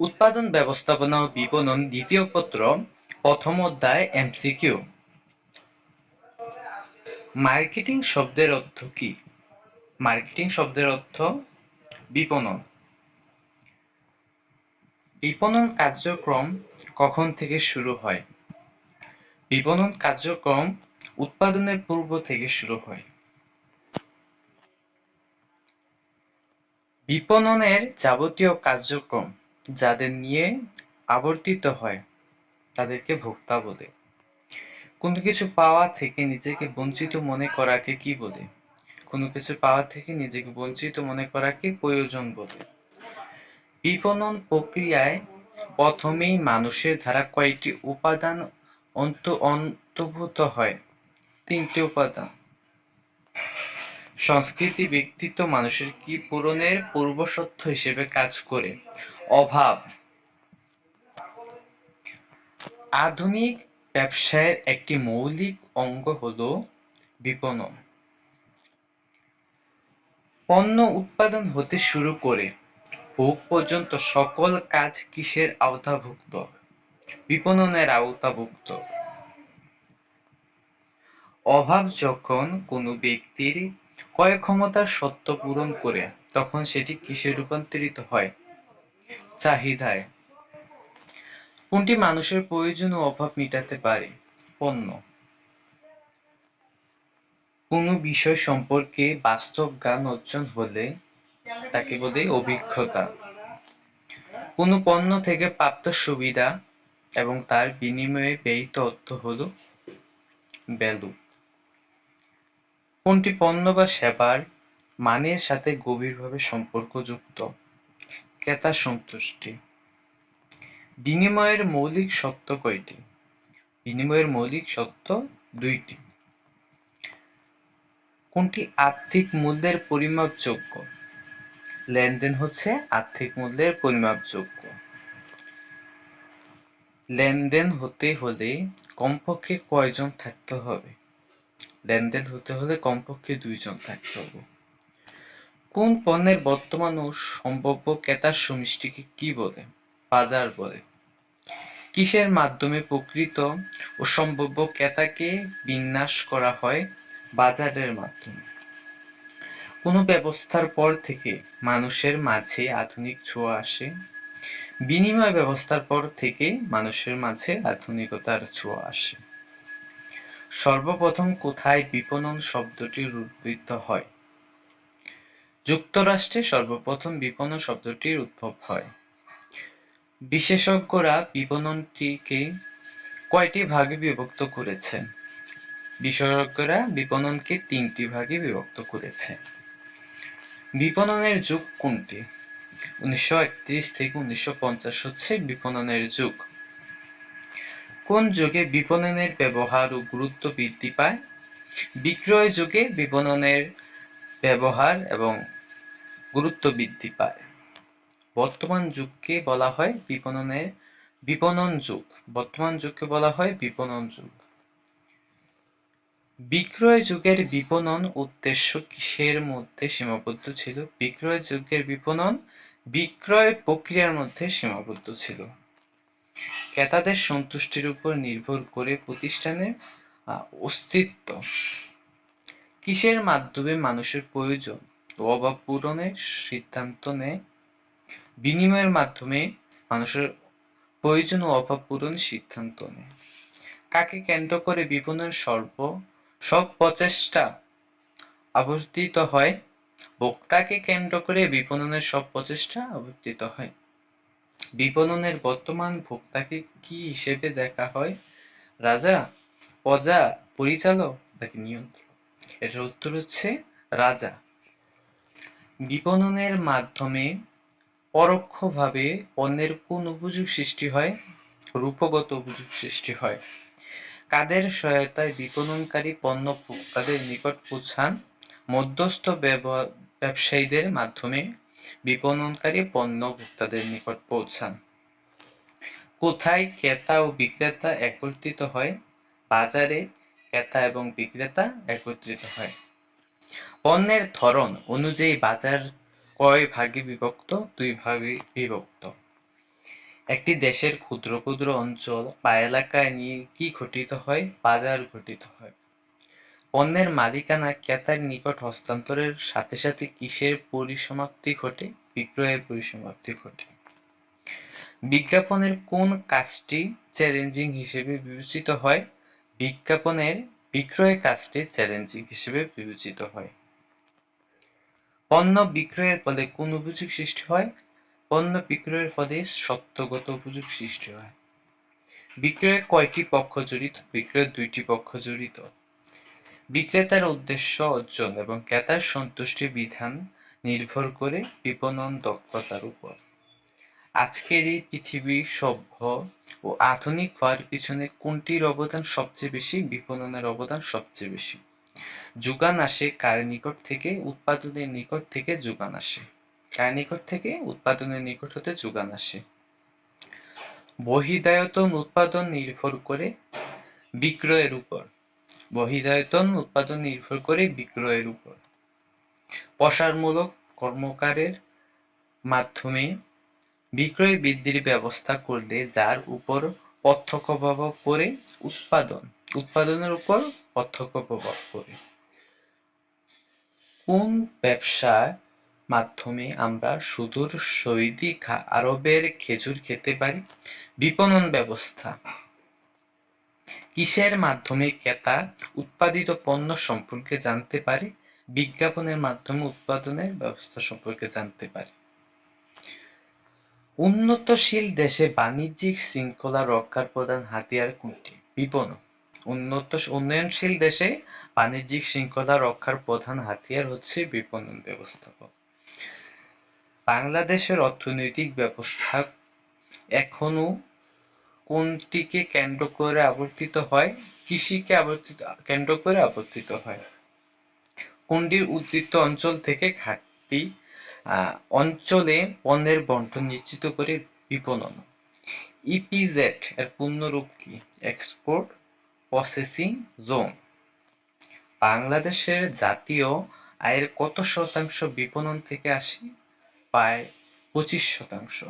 উৎপাদন ব্যবস্থাপনা ও বিপণন দ্বিতীয় পত্র, প্রথম অধ্যায় এমসিকিউ মার্কেটিং শব্দের অর্থ কি? মার্কেটিং শব্দের অর্থ বিপণন। বিপণন কার্যক্রম কখন থেকে শুরু হয়? বিপণন কার্যক্রম উৎপাদনের পূর্ব থেকে শুরু হয়। বিপণনের যাবতীয় কার্যক্রম যাদের নিয়ে আবর্তিত হয়, তাদেরকে ভোক্তা বলে। কোনো কিছু পাওয়া থেকে নিজেকে বঞ্চিত মনে করাকে কি বলে? কোনো কিছু পাওয়া থেকে নিজেকে বঞ্চিত মনে করাকে প্রয়োজন বলে। বিপণন প্রক্রিয়ায় প্রথমেই মানুষের ধারা কয়েকটি উপাদান অন্ত, অন্তর্ভুক্ত হয়। তিনটি উপাদান। সংস্কৃতি ব্যক্তিত্ব মানুষের কি পূরণের পূর্বশর্ত হিসেবে কাজ করে? অভাব। আধুনিক ব্যবসায়ের একটি মৌলিক অঙ্গ হল বিপণন। পণ্য উৎপাদন হতে শুরু করে ভোগ পর্যন্ত সকল কাজ কিসের আওতাভুক্ত? বিপণনের আওতাভুক্ত। অভাব যখন কোনো ব্যক্তির ক্রয় ক্ষমতার সত্য পূরণ করে, তখন সেটি কিসে রূপান্তরিত হয়? চাহিদায়। কোনটি মানুষের প্রয়োজন ও অভাব মিটাতে পারে? পণ্য। কোনো বিষয় সম্পর্কে বাস্তব জ্ঞান অর্জন হলে তাকে বলে অভিজ্ঞতা। কোনো পণ্য থেকে প্রাপ্ত সুবিধা এবং তার বিনিময়ে ব্যয়িত অর্থ হল ভ্যালু কোনটি পণ্য বা সেবার মানের সাথে গভীরভাবে সম্পর্কযুক্ত? ক্রেতা সন্তুষ্টি। বিনিময়ের মৌলিক সত্য কয়টি? বিনিময়ের মৌলিক সত্য দুইটি। কোনটি আর্থিক মূল্যের পরিমাপযোগ্য? লেনদেন হচ্ছে আর্থিক মূল্যের পরিমাপযোগ্য। লেনদেন হতে হলে কমপক্ষে কয়জন থাকতে হবে? লেনদেন হতে হলে কমপক্ষে দুইজন থাকতে হবে। কোন পণ্যের বর্তমান ও সম্ভাব্য ক্রেতার সমষ্টিকে কি বলে? বাজার বলে। কিসের মাধ্যমে প্রকৃত ও সম্ভাব্য ক্রেতাকে বিন্যাস করা হয়? বাজারের মাধ্যমে। কোনো ব্যবস্থার পর থেকে মানুষের মাঝে আধুনিক ছোঁয়া আসে। বিনিময় ব্যবস্থার পর থেকে মানুষের মাঝে আধুনিকতার ছোঁয়া আসে। সর্বপ্রথম কোথায় বিপণন শব্দটির উদ্বৃত্ত হয়? যুক্তরাষ্ট্রে সর্বপ্রথম বিপণন শব্দটির উদ্ভব হয়। বিশেষজ্ঞরা বিপণনটিকে কয়টি ভাগে বিভক্ত করেছে? বিশেষজ্ঞরা বিপণনকে তিনটি ভাগে বিভক্ত করেছে। বিপণনের যুগ কোনটি? উনিশশো একত্রিশ থেকে উনিশশো পঞ্চাশ হচ্ছে বিপণনের যুগ। কোন যুগে বিপণনের ব্যবহার ও গুরুত্ব বৃদ্ধি পায়? বিক্রয় যুগে বিপণনের ব্যবহার এবং গুরুত্ব বৃদ্ধি পায়। বর্তমান যুগকে বলা হয় বিপণনের বিপণন যুগ। বর্তমান যুগকে বলা হয় বিপণন যুগ। বিক্রয় যুগের বিপণন উদ্দেশ্য কিসের মধ্যে সীমাবদ্ধ ছিল? বিক্রয় যুগের বিপণন বিক্রয় প্রক্রিয়ার মধ্যে সীমাবদ্ধ ছিল। ক্রেতাদের সন্তুষ্টির উপর নির্ভর করে প্রতিষ্ঠানের অস্তিত্ব। কিসের মাধ্যমে মানুষের প্রয়োজন? অভাব পূরণের সিদ্ধান্ত নেয়। বিনিময়ের মাধ্যমে মানুষের প্রয়োজন ও অভাব পূরণ সিদ্ধান্ত নেয়। কাকে কেন্দ্র করে বিপণন সর্ব, সব প্রচেষ্টা আবর্তিত হয় ভোক্তাকে কেন্দ্র করে বিপণনের সব প্রচেষ্টা আবর্তিত হয়। বিপণনের বর্তমান ভোক্তাকে কি হিসেবে দেখা হয়? রাজা, প্রজা, পরিচালক নাকি নিয়ন্ত্রক? এটার উত্তর হচ্ছে রাজা। বিপণনের মাধ্যমে পরোক্ষভাবে পণ্যের কোন উপযোগ সৃষ্টি হয়? রূপগত উপযোগ সৃষ্টি হয়। কাদের সহায়তায় বিপণনকারী পণ্য ভোক্তাদের নিকট পৌঁছান? মধ্যস্থ ব্যবসায়ীদের মাধ্যমে বিপণনকারী পণ্য ভোক্তাদের নিকট পৌঁছান। কোথায় ক্রেতা ও বিক্রেতা একত্রিত হয়? বাজারে ক্রেতা এবং বিক্রেতা একত্রিত হয়। পণ্যের ধরন অনুযায়ী বাজার কয় ভাগে বিভক্ত, দুই ভাগে বিভক্ত। একটি দেশের ক্ষুদ্র ক্ষুদ্র অঞ্চল বা এলাকায় নিয়ে কি ঘটিত হয়? বাজার ঘটিত হয়। পণ্যের মালিকানা ক্রেতার নিকট হস্তান্তরের সাথে সাথে কিসের পরিসমাপ্তি ঘটে? বিক্রয়ের পরিসমাপ্তি ঘটে। বিজ্ঞাপনের কোন কাজটি চ্যালেঞ্জিং হিসেবে বিবেচিত হয়? বিজ্ঞাপনের বিক্রয় কাজটি চ্যালেঞ্জিং হিসেবে বিবেচিত হয়। পণ্য বিক্রয়ের ফলে কোন অভিযোগ সৃষ্টি হয়? পণ্য বিক্রয়ের ফলে সত্যগত অভিযোগ সৃষ্টি হয়। বিক্রয়ে কয়টি পক্ষ জড়িত? বিক্রয়ের দুইটি পক্ষ জড়িত। বিক্রেতার উদ্দেশ্য অর্জন এবং ক্রেতার সন্তুষ্টি বিধান নির্ভর করে বিপণন দক্ষতার উপর। আজকের এই পৃথিবী সভ্য ও আধুনিক হওয়ার পিছনে কোনটির অবদান সবচেয়ে বেশি? বিপণনের অবদান সবচেয়ে বেশি। যোগান আসে কার নিকট থেকে? উৎপাদনের নিকট থেকে যোগান আসে। কার নিকট থেকে? উৎপাদনের নিকট হতে যোগান আসে। বহিদায়তন উৎপাদন নির্ভর করে বিক্রয়ের উপর। বহিদায়তন উৎপাদন নির্ভর করে বিক্রয়ের উপর। প্রসারমূলক কর্মকারের মাধ্যমে বিক্রয় বৃদ্ধির ব্যবস্থা করলে যার উপর প্রত্যক্ষ প্রভাব পড়ে উৎপাদন। উৎপাদনের উপর প্রত্যক্ষ প্রভাব পড়ে। কোন ব্যবসার মাধ্যমে আমরা সুদূর সৌদি আরবের খেজুর খেতে পারি? বিপণন ব্যবস্থা। কিসের মাধ্যমে ক্রেতা উৎপাদিত পণ্য সম্পর্কে জানতে পারে? বিজ্ঞাপনের মাধ্যমে উৎপাদনের ব্যবস্থা সম্পর্কে জানতে পারে। উন্নতশীল দেশে বাণিজ্যিক শৃঙ্খলা রক্ষার প্রধান হাতিয়ার কোনটি? বিপণন। উন্নত উন্নয়নশীল দেশে বাণিজ্যিক শৃঙ্খলা রক্ষার প্রধান হাতিয়ার হচ্ছে বিপণন ব্যবস্থাপক। বাংলাদেশের অর্থনৈতিক ব্যবস্থা এখনও কোনটিকে কেন্দ্র করে আবর্তিত হয়? কৃষিকে আবর্তিত কেন্দ্র করে আবর্তিত হয়। কোনটির উদ্বৃত্ত অঞ্চল থেকে ঘাটতি অঞ্চলে পণ্যের বন্টন নিশ্চিত করে বিপণন? ইপিজেড এর পূর্ণরূপ কি? এক্সপোর্ট প্রসেসিং জোন বাংলাদেশের জাতীয় আয়ের কত শতাংশ বিপণন থেকে আসে? প্রায় পঁচিশ শতাংশ।